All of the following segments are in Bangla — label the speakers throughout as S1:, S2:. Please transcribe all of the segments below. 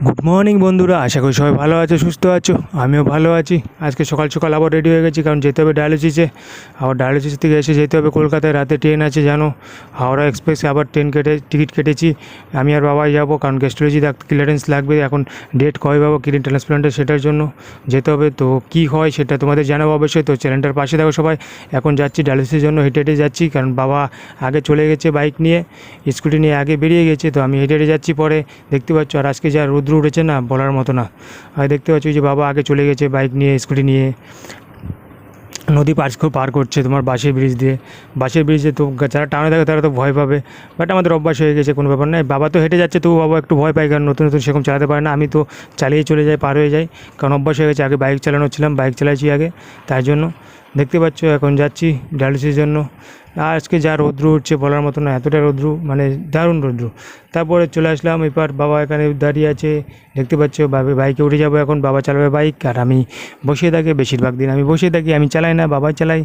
S1: গুড মর্নিং বন্ধুরা। আশা করি সবাই ভালো আছো, সুস্থ আছো। আমিও ভালো আছি। আজকে সকাল সকাল আবার রেডি হয়ে গেছি, কারণ যেতে হবে ডায়ালিসিসে আবার ডায়ালিসিস থেকে এসে যেতে হবে কলকাতায়। রাতে ট্রেন আছে, জানো। হাওড়া এক্সপ্রেসে আবার ট্রেন কেটে টিকিট কেটেছি। আমি আর বাবাই যাব, কারণ গেস্ট্রোলজি ক্লিয়ারেন্স লাগবে। এখন ডেট কবে পাবো কিডনি ট্রান্সপ্লান্টের সেটার জন্য যেতে হবে। তো কী হয় সেটা তোমাদের জানাব অবশ্যই। তো চ্যানেলটার পাশে থাকো সবাই। এখন যাচ্ছি ডায়ালিসিসের জন্য, হেঁটে হেঁটে যাচ্ছি, কারণ বাবা আগে চলে গেছে বাইক নিয়ে। স্কুটি নিয়ে আগে বেরিয়ে গেছে, তো আমি হেঁটে হেঁটে যাচ্ছি পরে। দেখতে পাচ্ছ, আর আজকে যা রৌদ্র উঠেছে না, বলার মতো না। আর দেখতে পাচ্ছ যে বাবা আগে চলে গেছে বাইক নিয়ে স্কুটি নিয়ে। নদী পার পার করছে তোমার বাসের ব্রিজ দিয়ে। বাসের ব্রিজে তো যারা টাউনে থাকে তারা তো ভয় পাবে। বাট আমাদের অভ্যাস হয়ে গেছে, কোনো ব্যাপার নয়। বাবা তো হেঁটে যাচ্ছে তবু বাবা একটু ভয় পায়, কারণ নতুন নতুন সেরকম চালাতে পারে না। আমি তো চালিয়ে চলে যাই, পার হয়ে যাই। কারণ অভ্যাস হয়ে গেছে, আগে বাইক চালানো ছিলাম বাইক চালাইছি আগে তাই জন্য। দেখতে পাচ্ছ, এখন যাচ্ছি ডায়ালিসিসের জন্য। আজকে যা রৌদ্র উঠছে বলার মতো না, এতটা রৌদ্র মানে দারুণ রৌদ্র। তারপরে চলে আসলাম, এবার বাবা এখানে দাঁড়িয়ে আছে। দেখতে পাচ্ছ, বাবা বাইকে উঠে যাব এখন, বাবা চালাবে বাইক, আর আমি বসে থাকি, বেশিরভাগ দিন আমি বসে থাকি, আমি চালাই না, বাবাই চালাই।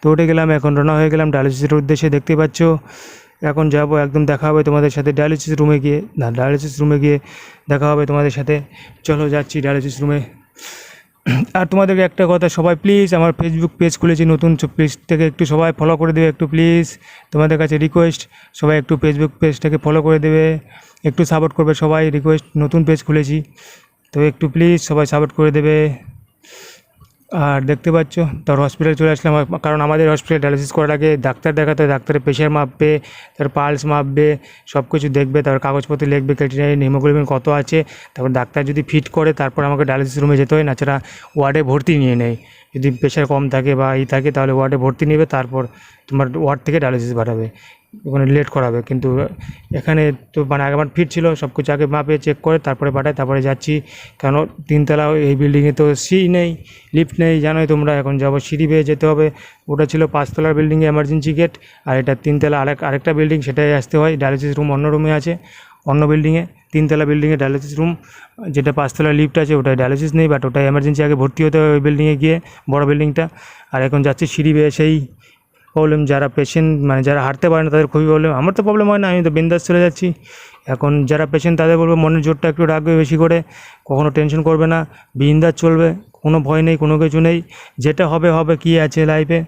S1: তো উঠে গেলাম, এখন রওনা হয়ে গেলাম ডায়ালিসিসের উদ্দেশ্যে, দেখতে পাচ্ছ। এখন যাব, একদম দেখা হবে তোমাদের সাথে ডায়ালিসিস রুমে গিয়ে, না, ডায়ালিসিস রুমে গিয়ে দেখা হবে তোমাদের সাথে। চলো যাচ্ছি ডায়ালিসিস রুমে। আর তোমাদেরকে একটা কথা, সবাই প্লিজ আমার ফেসবুক পেজ খুলেছি, নতুন পেজ থেকে একটু সবাই ফলো করে দেবে একটু প্লিজ তোমাদের কাছে রিকোয়েস্ট সবাই একটু ফেসবুক পেজটাকে ফলো করে দেবে, একটু সাপোর্ট করবে সবাই। রিকোয়েস্ট নতুন পেজ খুলেছি, তো একটু প্লিজ সবাই সাপোর্ট করে দেবে। আর দেখতে পাচ্ছ, তার হসপিটাল চলে আসলাম। কারণ আমাদের হসপিটাল ডায়ালিসিস করার আগে ডাক্তার দেখাতে হয় ডাক্তারের প্রেশার মাপবে, তার পালস মাপবে সব কিছু দেখবে তার কাগজপত্র লিখবে ক্যাটিনাইন হিমোগ্লোবিন কত আছে, তারপর ডাক্তার যদি ফিট করে, তারপর আমাকে ডায়ালিসিস রুমে যেতে হয়। নাছাড়া ওয়ার্ডে ভর্তি নিয়ে নেয়। যদি প্রেশার কম থাকে বা ই থাকে, তাহলে ওয়ার্ডে ভর্তি নেবে, তারপর তোমার ওয়ার্ড থেকে ডায়ালিসিস পাঠাবে। ওখানে লেট করাবে। কিন্তু এখানে তো মানে আগে আমার ফিট ছিল সব কিছু আগে মাপে চেক করে, তারপরে পাঠায়, তারপরে যাচ্ছি। কেন তিনতলা এই বিল্ডিংয়ে তো সিঁড়ি নেই লিফট নেই, জানোই তোমরা, এখন যাব সিঁড়ি বেয়ে যেতে হবে। ওটা ছিল পাঁচতলার বিল্ডিংয়ে এমার্জেন্সি গেট আর এটা তিনতলা আরেক, আরেকটা বিল্ডিং সেটাই আসতে হয়। ডায়ালিসিস রুম অন্য রুমে আছে, অন্য বিল্ডিংয়ে তিনতলা বিল্ডিংয়ে ডায়ালিসিস রুম যেটা পাঁচতলা লিফট আছে, ওটায় ডায়ালিসিস নেই বাট ওটাই এমার্জেন্সি আগে ভর্তি হতে হয় ওই বিল্ডিংয়ে গিয়ে, বড় বিল্ডিংটা আর এখন যাচ্ছি সিঁড়ি বেয়ে সেই প্রবলেম যারা পেশেন্ট মানে যারা হাঁটতে পারে না, তাদের খুবই প্রবলেম আমার তো প্রবলেম হয় না, আমি তো বিন্দাস চলে যাচ্ছি। এখন যারা পেশেন্ট তাদের বলব, মনের জোরটা একটু রাখবে বেশি করে। কখনো টেনশন করবে না, বিন্দাস চলবে, কোনো ভয় নেই, কোনো কিছু নেই। যেটা হবে হবে, কী আছে লাইফে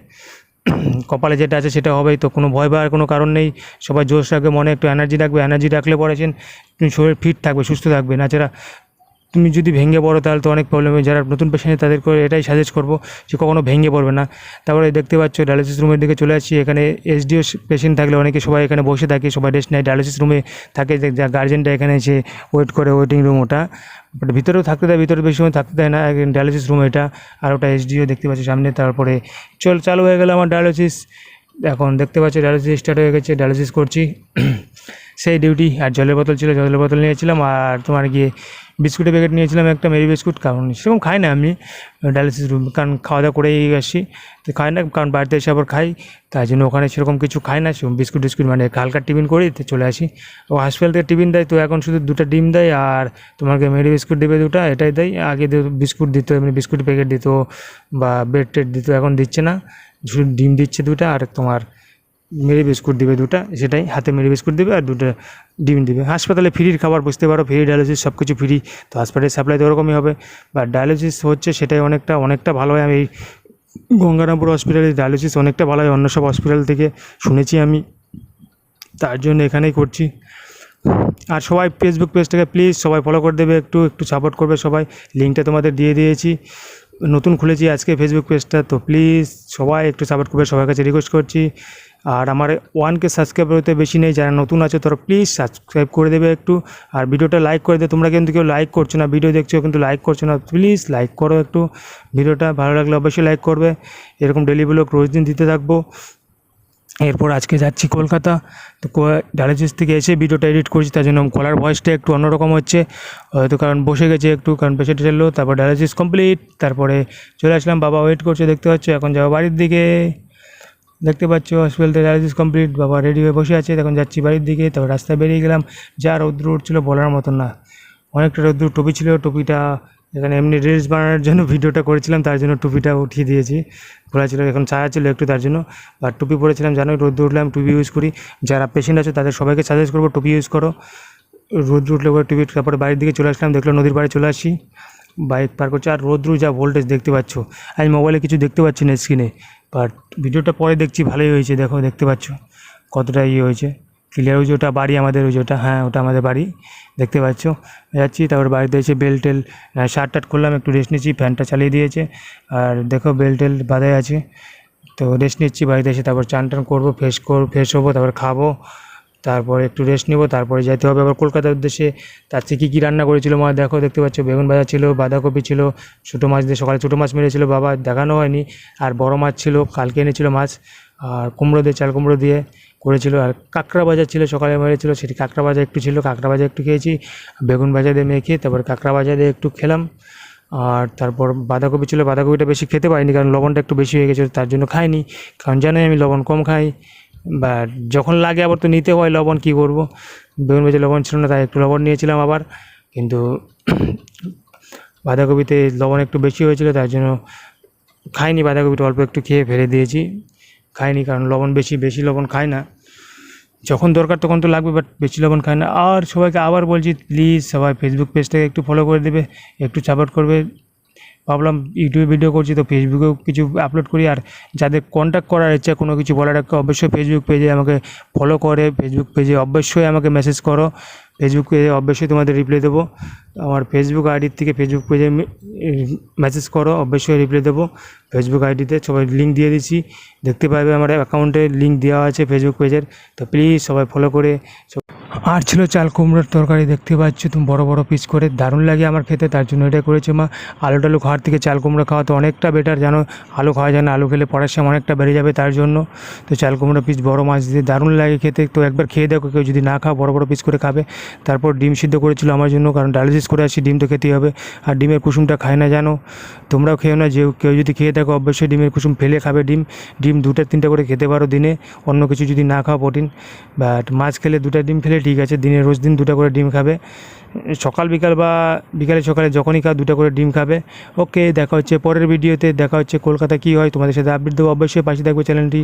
S1: কপালে যেটা আছে, সেটা হবেই তো, কোনো ভয় পাওয়ার কোনো কারণ নেই। সবাই জোশ রাখবে, মনে একটু এনার্জি রাখবে। এনার্জি রাখলে পরেছেন তুমি শরীর ফিট থাকবে, সুস্থ থাকবে। নাছাড়া তুমি যদি ভেঙে পড়ো, তাহলে তো অনেক প্রবলেম যারা নতুন পেশেন্ট তাদের করে এটাই সাজেস্ট করব যে কখনো ভেঙে পড়বে না। তারপরে দেখতে পাচ্ছ ডায়ালিসিস রুমের দিকে চলে আসছি। এখানে এসডিও পেশেন্ট থাকলে অনেকে সবাই এখানে বসে থাকে, সবাই রেস্ট নেয়। ডায়ালিসিস রুমে থাকে যে যা গার্জেনটা এখানে এসে ওয়েট করে ওয়েটিং রুম ওটা। বাট ভিতরেও থাকতে দেয়, ভিতরে বেশি সময় থাকতে দেয় না। ডায়ালিসিস রুম এটা, আর ওটা এসডিও দেখতে পাচ্ছি সামনে। তারপরে চল, চালু হয়ে গেল আমার ডায়ালিসিস এখন দেখতে পাচ্ছি ডায়ালিসিস স্টার্ট হয়ে গেছে। ডায়ালিসিস করছি। সেই ডিউটি আর জলের বোতল ছিল, জলের বোতল নিয়েছিলাম, আর তোমার গিয়ে বিস্কুটের প্যাকেট নিয়েছিলাম, একটা মেরি বিস্কুট কারণ সেরকম খাই না আমি ডায়ালিসিস রুম কারণ খাওয়া দাওয়া করেই আসি, তো খাই না, কারণ বাড়িতে এসে আবার খাই, তাই জন্য ওখানে সেরকম কিছু খাই না, সেরকম বিস্কুট টিস্কুট মানে হালকা টিফিন করি, তো চলে আসি। ও হসপিটাল থেকে টিফিন দেয়, তো এখন শুধু দুটো ডিম দেয়, আর তোমাকে মেরি বিস্কুট দেবে দুটো, এটাই দেয়, আগে বিস্কুট দিত, এমনি বিস্কুট প্যাকেট দিত, বা ব্রেড টেড দিত, এখন দিচ্ছে না, শুধু ডিম দিচ্ছে দুটো, আর তোমার মেরি বিস্কুট দিবে দুটো, সেটাই হাতে মেরি বিস্কুট দিবে আর দুটো ডিম দিবে। হাসপাতালে ফ্রির খাবার বুঝতে পারো, ফ্রি ডায়ালিসিস সব কিছু ফ্রি, তো হাসপাতালের সাপ্লাই তো ওরকমই হবে। বা ডায়ালিসিস হচ্ছে সেটাই অনেকটা অনেকটা ভালো হয়। আমি এই গঙ্গারামপুর হসপিটালে ডায়ালিসিস অনেকটা ভালো হয়, অন্য সব হসপিটাল থেকে শুনেছি আমি। তার জন্য এখানেই করছি। আর সবাই ফেসবুক পেজটাকে প্লিজ সবাই ফলো করে দেবে, একটু একটু সাপোর্ট করবে সবাই। লিঙ্কটা তোমাদের দিয়ে দিয়েছি। নতুন খুলেছি আজকে ফেসবুক পেজটা তো প্লিজ সবাই একটু সাপোর্ট করবে। সবার কাছে রিকোয়েস্ট করছি। আর আমার ওয়ানকে সাবস্ক্রাইবার হতে বেশি নেই, যারা নতুন আছে তারা প্লিজ সাবস্ক্রাইব করে দেবে একটু। আর ভিডিওটা লাইক করে দেবে তোমরা কিন্তু কেউ লাইক করছ না, ভিডিও দেখছ কিন্তু লাইক করছ না প্লিজ লাইক করো একটু। ভিডিওটা ভালো লাগলে অবশ্যই লাইক করবে। এরকম ডেলি ব্লগ রোজ দিন দিতে থাকব। এরপর আজকে যাচ্ছি কলকাতা। তো ডায়ালিসিস থেকে এসে ভিডিওটা এডিট করছি, তার জন্য কলার ভয়েসটা একটু অন্যরকম হচ্ছে। হয়তো কারণ বসে গেছে একটু, কারণ পেশেন্ট এলো তারপর ডায়ালিসিস কমপ্লিট তারপরে চলে আসলাম, বাবা ওয়েট করছে, দেখতে পাচ্ছ, এখন যাব বাড়ির দিকে। দেখতে পাচ্ছ হসপিটাল থেকে ডায়ালিসিস কমপ্লিট বাবা রেডি হয়ে বসে আছে। তখন যাচ্ছি বাড়ির দিকে, তারপর রাস্তায় বেরিয়ে গেলাম। যা রৌদ্র উঠছিল বলার মতন না। অনেকটা রৌদ্র টুপি ছিল, টুপিটা এখানে এমনি রিলস বানানোর জন্য ভিডিওটা করেছিলাম, তার জন্য টুপিটা উঠিয়ে দিয়েছি। খোলা ছিল এখন ছায়া ছিল একটু তার জন্য। আর টুপি পরেছিলাম জানোই রোদ্দুর উঠলাম টুপি ইউজ করি। যারা পেশেন্ট আছে, তাদের সবাইকে সাজেস্ট করব, টুপি ইউজ করো। রোদ্র উঠলে পরে টিভি তারপরে বাড়ির দিকে চলে আসলাম, দেখল নদীর পাড়ে চলে আসি বাইক পার করছে। আর রোদ্রু যা ভোল্টেজ দেখতে পাচ্ছ। আমি মোবাইলে কিছু দেখতে পাচ্ছি না স্ক্রিনে বাট ভিডিওটা পরে দেখছি, ভালোই হয়েছে। দেখো, দেখতে পাচ্ছ। কতটা ইয়ে হয়েছে। ক্লিয়ার ওই যে ওটা বাড়ি আমাদের ওই যে ওটা। হ্যাঁ ওটা আমাদের বাড়ি। দেখতে পাচ্ছ। যাচ্ছি, তারপর বাড়িতে এসে বেল টেল শার্ট টাট করলাম একটু রেস্ট নিচ্ছি ফ্যানটা চালিয়ে দিয়েছে। আর দেখো বেল টেল বাঁধাই আছে। তো রেস্ট নিচ্ছি, বাড়িতে এসে তারপর চান টান করব ফ্রেশ করব ফ্রেশ হব, তারপর খাব। তারপরে একটু রেস্ট নেব, তারপরে যেতে হবে আবার কলকাতার উদ্দেশ্যে। তার থেকে কী কী রান্না করেছিল মা? দেখো, দেখতে পাচ্ছ, বেগুন ভাজা ছিল, বাঁধাকপি ছিল, ছোটো মাছ দিয়ে সকালে ছোটো মাছ মেরেছিল বাবা, দেখানো হয়নি। আর বড় মাছ ছিল, কালকে এনেছিল মাছ। আর কুমড়ো দিয়ে, চাল কুমড়ো দিয়ে করেছিল। আর কাঁকড়া ভাজা ছিল, সকালে মেরেছিল, সেটি কাঁকড়া ভাজা একটু ছিল, কাঁকড়া ভাজা একটু খেয়েছি। বেগুন ভাজা দিয়ে মেখে, তারপর কাঁকড়া ভাজা দিয়ে একটু খেলাম। আর তারপর বাঁধাকপি ছিল, বাঁধাকপিটা বেশি খেতে পারিনি, কারণ লবণটা একটু বেশি হয়ে গেছিল, তার জন্য খাইনি। কারণ জানোই আমি লবণ কম খাই। বা যখন লাগে আবার তো নিতে হয় লবণ, কী করব? বেগুন ভাজা লবণ ছিল না, তাই একটু লবণ নিয়েছিলাম আবার। কিন্তু বাঁধাকপিতে লবণ একটু বেশি হয়েছিল তার জন্য খাইনি বাঁধাকপিটা, অল্প একটু খেয়ে ফেলে দিয়েছি। খাইনি, কারণ লবণ বেশি বেশি লবণ খাই না। যখন দরকার তখন তো লাগবে বাট বেশি লবণ খায় না। আর সবাইকে আবার বলছি প্লিজ সবাই ফেসবুক পেজটাকে একটু ফলো করে দেবে, একটু সাপোর্ট করবে। ভাবলাম ইউটিউবে ভিডিও করছি তো ফেসবুকেও কিছু আপলোড করি আর যাদের কন্ট্যাক্ট করার ইচ্ছা কোনো কিছু বলার একটা অবশ্যই ফেসবুক পেজে আমাকে ফলো করে। ফেসবুক পেজে অবশ্যই আমাকে মেসেজ করো। ফেসবুক পেজে অবশ্যই তোমাদের রিপ্লাই দেবো। আমার ফেসবুক আইডির থেকে ফেসবুক পেজে মেসেজ করো, অবশ্যই রিপ্লাই দেবো। ফেসবুক আইডিতে সবাই লিঙ্ক দিয়ে দিচ্ছি। দেখতে পাবে আমার অ্যাকাউন্টে লিঙ্ক দেওয়া আছে ফেসবুক পেজের তো প্লিজ সবাই ফলো করে আর ছিল চাল কুমড়োর তরকারি, দেখতে পাচ্ছ তুমি বড় বড় পিস করে। দারুণ লাগে আমার খেতে, তার জন্য এটা করেছে মা। আলু টালু খাওয়ার থেকে চাল কুমড়ো খাওয়া তো অনেকটা বেটার জানো আলু খাওয়া যায় না, আলু খেলে সময় অনেকটা বেড়ে যাবে তার জন্য। তো চাল কুমড়ো পিস বড় মাছ দিয়ে দারুণ লাগে খেতে। তো একবার খেয়ে দেখো, কেউ যদি না খাও, বড় বড় পিস করে খাবে। তারপর ডিম সিদ্ধ করেছিল আমার জন্য, কারণ ডায়ালিসিস করে আসি ডিম তো খেতেই হবে। আর ডিমের কুসুমটা খায় না, জানো? তোমরাও খেও না, যে কেউ যদি খেয়ে থাকো অবশ্যই ডিমের কুসুম ফেলে খাবে ডিম। ডিম দুটা তিনটা করে খেতে পারো দিনে। অন্য কিছু যদি না খাও প্রোটিন বাট মাছ খেলে দুটা ডিম খেলে ঠিক আছে, দিনে রোজ দিন দুটা করে ডিম খাবে। সকাল, বিকাল বা বিকালে সকালে যখনই খাও দুটা করে ডিম খাবে। ওকে, দেখা হচ্ছে পরের ভিডিওতে, দেখা হচ্ছে কলকাতা কী হয় তোমাদের সাথে আপডেট দেবো। অবশ্যই পাশে থাকবে চ্যানেলটি।